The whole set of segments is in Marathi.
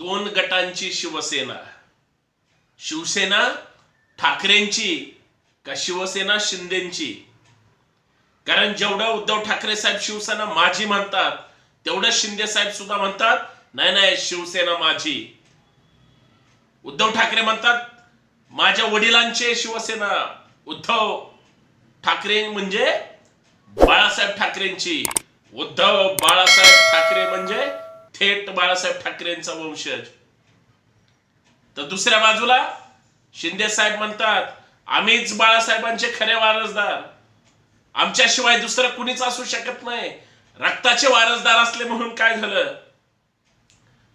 दोन गटांची शिवसेना. शिवसेना ठाकरेंची का शिवसेना शिंदेची? कारण जेवढं उद्धव ठाकरे साहेब शिवसेना माझी म्हणतात तेवढं शिंदे साहेब सुद्धा म्हणतात नाही नाही शिवसेना माझी उद्धव ठाकरे म्हणतात माझ्या वडिलांचे शिवसेना. उद्धव ठाकरे म्हणजे बाळासाहेब ठाकरेंची. उद्धव बाळासाहेब ठाकरे म्हणजे थेट बाळासाहेब ठाकरेंचा वंशज तर दुसऱ्या बाजूला शिंदे साहेब म्हणतात आम्हीच बाळासाहेबांचे खरे वारसदार. आमच्याशिवाय दुसरं कुणीच असू शकत नाही. रक्ताचे वारसदार असले म्हणून काय झालं?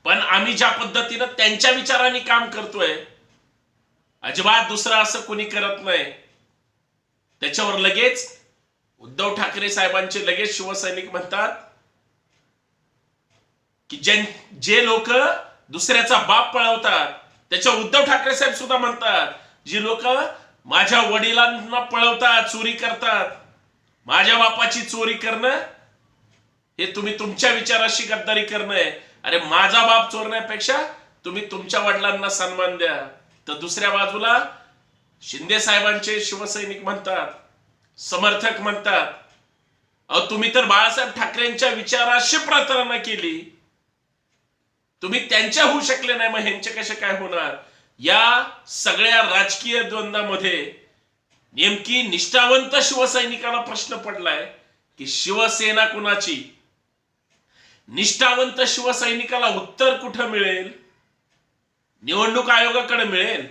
पण आम्ही ज्या पद्धतीनं त्यांच्या विचाराने काम करतोय अजिबात दुसरं असं कुणी करत नाही. त्याच्यावर लगेच उद्धव ठाकरे साहेबांचे लगेच शिवसैनिक म्हणतात की जे जे लोक दुसऱ्याचा बाप पळवतात त्याच्या उद्धव ठाकरे साहेब सुद्धा म्हणतात जी लोक माझ्या वडिलांना पळवतात चोरी करतात माझ्या बापाची चोरी करणं हे तुम्ही तुमच्या विचाराशी गद्दारी करणं आहे. अरे माझा बाप चोरण्यापेक्षा तुम्ही तुमच्या वडिलांना सन्मान द्या. तर दुसऱ्या बाजूला शिंदे साहेबांचे शिवसैनिक म्हणतात समर्थक म्हणतात अहो तुम्ही तर बाळासाहेब ठाकरेंच्या विचाराशी प्रार्थना केली. तुम्ही त्यांच्या होऊ शकले नाही मग ह्यांचे कसे काय होणार? या सगळ्या राजकीय द्वंद्वामध्ये नेमकी निष्ठावंत शिवसैनिकाला प्रश्न पडलाय की शिवसेना कुणाची? निष्ठावंत शिवसैनिकाला उत्तर कुठं मिळेल? निवडणूक आयोगाकडे मिळेल?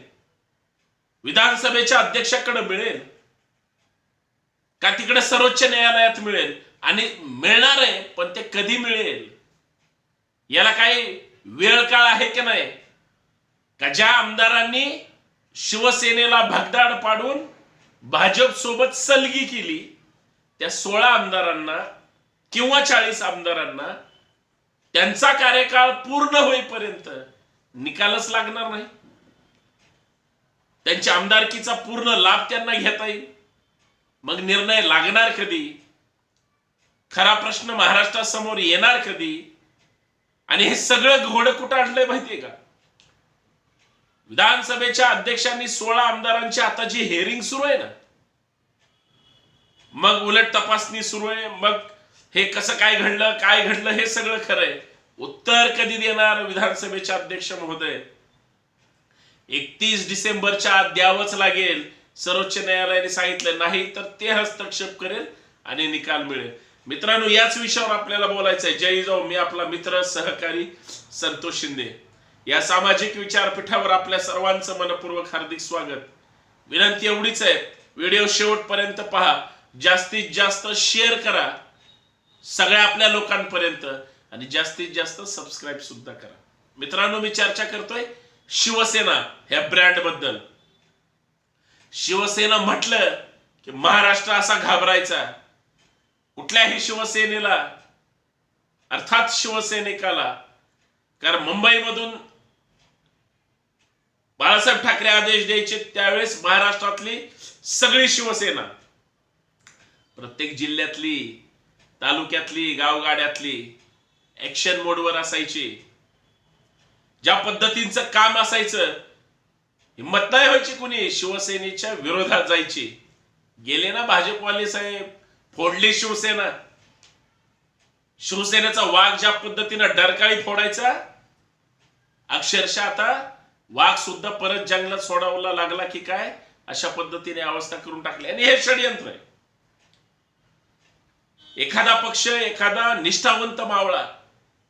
विधानसभेच्या अध्यक्षाकडे मिळेल? का तिकडे सर्वोच्च न्यायालयात मिळेल? आणि मिळणार आहे पण ते कधी मिळेल? याला काही वेळ काळ आहे की नाही? का ज्या आमदारांनी शिवसेनेला भगदाड पाडून भाजप सोबत सलगी केली त्या सोळा आमदारांना किंवा चाळीस आमदारांना त्यांचा कार्यकाळ पूर्ण होईपर्यंत निकालच लागणार नाही. त्यांच्या आमदारकीचा पूर्ण लाभ त्यांना घेता येईल. मग निर्णय लागणार कधी? खरा प्रश्न महाराष्ट्रासमोर येणार कधी? आणि हे सगळं घोडं कुठं आणलंय माहितीये का? विधानसभेच्या अध्यक्षांनी सोळा आमदारांची आता जी हेअरिंग सुरू आहे ना मग उलट तपासणी सुरू आहे मग हे कसं काय घडलं काय घडलं हे सगळं खरंय. उत्तर कधी देणार विधानसभेचे अध्यक्ष महोदय? एकतीस डिसेंबरच्या आत द्यावंच लागेल. सर्वोच्च न्यायालयाने सांगितलं नाही तर ते हस्तक्षेप करेल आणि निकाल मिळेल. मित्रांनो याच विषयावर आपल्याला बोलायचं आहे जय जाऊ मी आपला मित्र सहकारी संतोष शिंदे. या सामाजिक विचारपीठावर आपल्या सर्वांचं मनपूर्वक हार्दिक स्वागत. विनंती एवढीच आहे. व्हिडिओ शेवटपर्यंत पहा. जास्तीत जास्त शेअर करा. सगळ्या आपल्या लोकांपर्यंत आणि जास्तीत जास्त सबस्क्राईब सुद्धा करा. मित्रांनो मी चर्चा करतोय शिवसेना ह्या ब्रँडबद्दल. शिवसेना म्हटलं की महाराष्ट्र असा घाबरायचा. कुठल्याही शिवसेनेला अर्थात शिवसैनिकाला कारण मुंबईमधून बाळासाहेब ठाकरे आदेश द्यायचे त्यावेळेस महाराष्ट्रातली सगळी शिवसेना प्रत्येक जिल्ह्यातली तालुक्यातली गावगाड्यातली ऍक्शन मोडवर असायची. ज्या पद्धतींचं काम असायचं हिंमत नाही व्हायची कुणी शिवसेनेच्या विरोधात जायची. गेले ना भाजपवाले साहेब फोडली शिवसेना. शिवसेनेचा वाघ ज्या पद्धतीनं डरकाळी फोडायचा अक्षरशः आता वाघ सुद्धा परत जंगलात सोडावला लागला की काय? अशा पद्धतीने अवस्था करून टाकली. आणि हे षडयंत्र आहे. एखादा पक्ष एखादा निष्ठावंत मावळा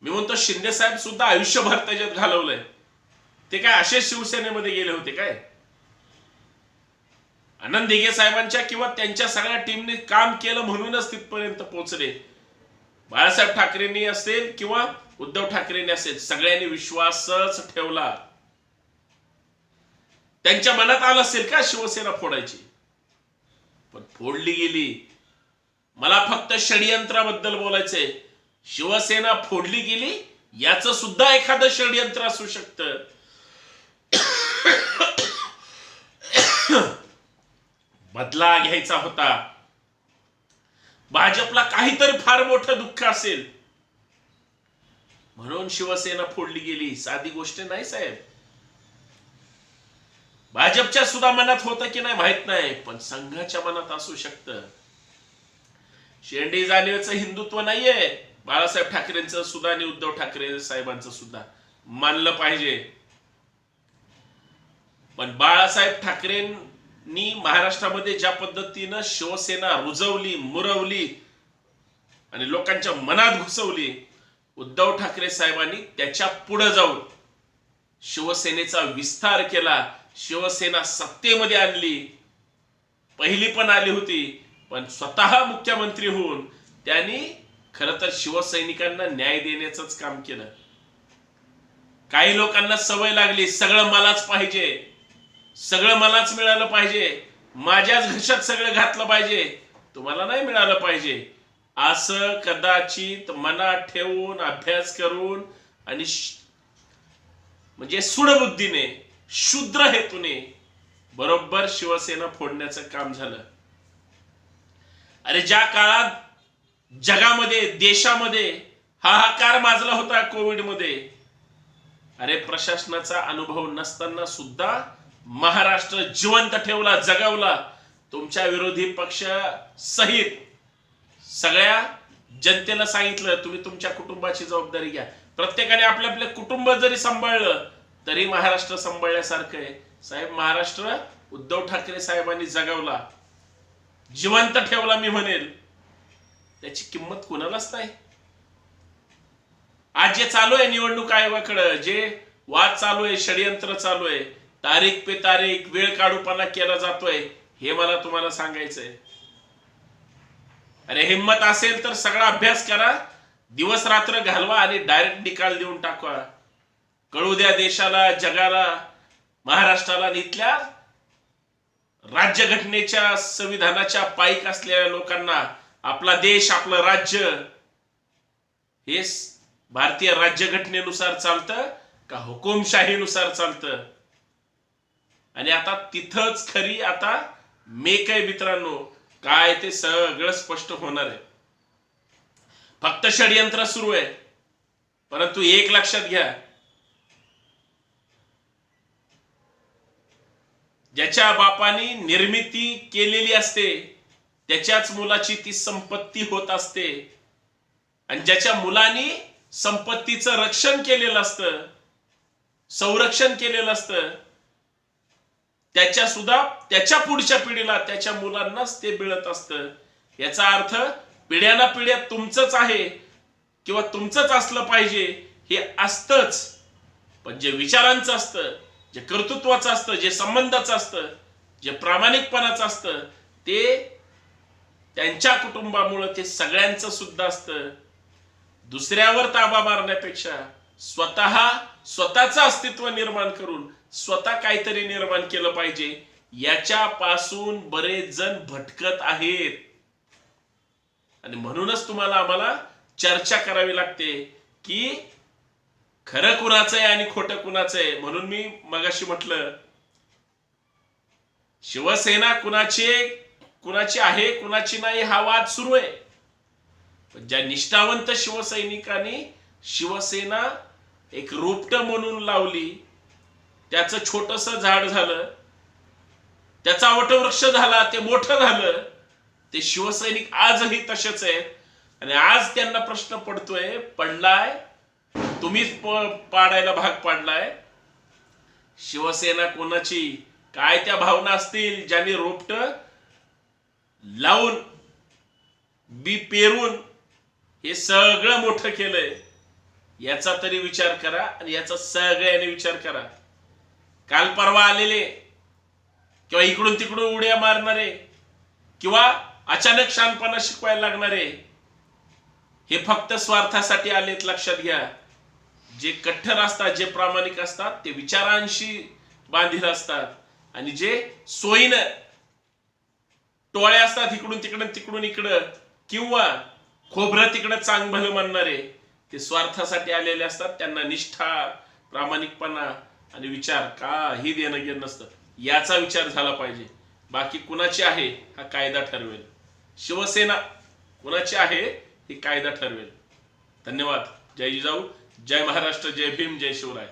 मी म्हणतो शिंदे साहेब सुद्धा आयुष्यभर त्याच्यात घालवलंय. ते काय असे शिवसेनेमध्ये गेले होते काय? आनंद दिघे साहेबांच्या किंवा त्यांच्या सगळ्या टीमने काम केलं म्हणूनच तिथपर्यंत पोहोचले. बाळासाहेब ठाकरेंनी असेल किंवा उद्धव ठाकरेंनी असेल सगळ्यांनी विश्वासच ठेवला. त्यांच्या मनात आलं असेल का शिवसेना फोडायची? पण फोडली गेली. मला फक्त षडयंत्राबद्दल बोलायचंय. शिवसेना फोडली गेली याच सुद्धा एखादं षडयंत्र असू शकतं. बदला घ्यायचा होता. भाजपला काहीतरी फार मोठं दुःख असेल. म्हणून शिवसेना फोडली गेली. साधी गोष्ट नाही साहेब. भाजपच्या सुद्धा मनात होतं की नाही माहीत नाही पण संघाच्या मनात असू शकतं. शेंडी जाणीवचं हिंदुत्व नाहीये. बाळासाहेब ठाकरेंचं सुद्धा आणि उद्धव ठाकरे साहेबांचं सुद्धा मानलं पाहिजे. पण बाळासाहेब नी महाराष्ट्रामध्ये ज्या पद्धतीनं शिवसेना रुजवली मुरवली आणि लोकांच्या मनात घुसवली उद्धव ठाकरे साहेबांनी त्याच्या पुढे जाऊन शिवसेनेचा विस्तार केला शिवसेना सत्तेमध्ये आणली. पहिली पण आली होती पण स्वतः मुख्यमंत्री होऊन त्यांनी खर तर शिवसैनिकांना न्याय देण्याचंच काम केलं. काही लोकांना सवय लागली सगळं मलाच पाहिजे. सगळं मलाच मिळालं पाहिजे. माझ्याच घशात सगळं घातलं पाहिजे. तुम्हाला नाही मिळालं पाहिजे. असं कदाचित मनात ठेवून अभ्यास करून आणि म्हणजे सुडबुद्धीने शुद्र हेतूने बरोबर शिवसेना फोडण्याचं काम झालं. अरे ज्या काळात जगामध्ये देशामध्ये हाहाकार माजला होता कोविडमध्ये अरे प्रशासनाचा अनुभव नसताना सुद्धा महाराष्ट्र जिवंत ठेवला जगवला. तुमच्या विरोधी पक्ष सहित सगळ्या जनतेला सांगितलं तुम्ही तुमच्या कुटुंबाची जबाबदारी घ्या. प्रत्येकाने आपले आपले कुटुंब जरी सांभाळलं तरी महाराष्ट्र सांभाळल्यासारखं आहे. साहेब महाराष्ट्र उद्धव ठाकरे साहेबांनी जगवला. जिवंत ठेवला मी म्हणेल. त्याची किंमत कुणालाच नाही. आज जे चालू आहे निवडणूक आयोगाकडं जे वाद चालू आहे षडयंत्र चालू आहे तारीख पे तारीख वेळ काढूपणा केला जातोय हे मला तुम्हाला सांगायचंय. अरे हिंमत असेल तर सगळा अभ्यास करा दिवस रात्र घालवा आणि डायरेक्ट निकाल देऊन टाकवा. कळू द्या देशाला जगाला महाराष्ट्राला इथल्या राज्यघटनेच्या संविधानाच्या पायीक असलेल्या लोकांना आपला देश आपलं राज्य हे भारतीय राज्यघटनेनुसार चालतं का हुकुमशाहीनुसार चालतं? आणि आता तिथंच खरी आता मेक आहे मित्रांनो काय ते सगळं स्पष्ट होणार आहे. फक्त षडयंत्र सुरू आहे. परंतु एक लक्षात घ्या. ज्याच्या बापानी निर्मिती केलेली असते त्याच्याच मुलाची ती संपत्ती होत असते. आणि ज्याच्या मुलांनी संपत्तीचं रक्षण केलेलं असतं संरक्षण केलेलं असतं त्याच्या सुद्धा त्याच्या पुढच्या पिढीला त्याच्या मुलांनाच ते मिळत असतं. याचा अर्थ पिढ्याना पिढ्या तुमचंच आहे किंवा तुमचंच असलं पाहिजे हे असतंच. पण जे विचारांचं असतं जे कर्तृत्वाचं असतं जे संबंधाचं असतं जे प्रामाणिकपणाचं असतं ते त्यांच्या कुटुंबामुळं ते सगळ्यांचं सुद्धा असतं. दुसऱ्यावर ताबा मारण्यापेक्षा स्वतः स्वतःचं अस्तित्व निर्माण करून स्वतः काहीतरी निर्माण केलं पाहिजे याच्यापासून बरेच जण भटकत आहेत. आणि म्हणूनच तुम्हाला आम्हाला चर्चा करावी लागते की खरं कुणाचं आहे आणि खोटं कुणाचं आहे. म्हणून मी मगाशी म्हटलं शिवसेना कुणाची कुणाची आहे कुणाची नाही हा वाद सुरू आहे. पण ज्या निष्ठावंत शिवसैनिकांनी शिवसेना एक रोपट म्हणून लावली. त्याचं छोटस झाड झालं. त्याचा वटवृक्ष झाला ते मोठं झालं. ते शिवसैनिक आजही तसेच आहेत. आणि आज त्यांना प्रश्न पडतोय पडलाय तुम्हीच प- पाडायला भाग पाडलाय. शिवसेना कोणाची? काय त्या भावना असतील? ज्यांनी रोपट लावून बी पेरून हे सगळं मोठं केलंय. याचा तरी विचार करा आणि याचा सगळ्याने विचार करा. काल परवा आलेले किंवा इकडून तिकडून उड्या मारणारे किंवा अचानक शानपणा शिकवायला लागणारे हे फक्त स्वार्थासाठी आलेत लक्षात घ्या. जे कठ्ठर असतात जे प्रामाणिक असतात ते विचारांशी बांधील असतात. आणि जे सोयीनं टोळे असतात इकडून तिकडून तिकडून इकडं किंवा खोबरं तिकडं चांग भलं म्हणणारे ते स्वार्थासाठी आलेले असतात त्यांना निष्ठा प्रामाणिकपणा आणि विचार काही देणं घेणं नसतं. याचा विचार झाला पाहिजे. बाकी कुणाची आहे हा कायदा ठरवेल. शिवसेना कुणाची आहे ही कायदा ठरवेल. धन्यवाद. जय जिजाऊ. जय महाराष्ट्र. जय भीम. जय शिवराय.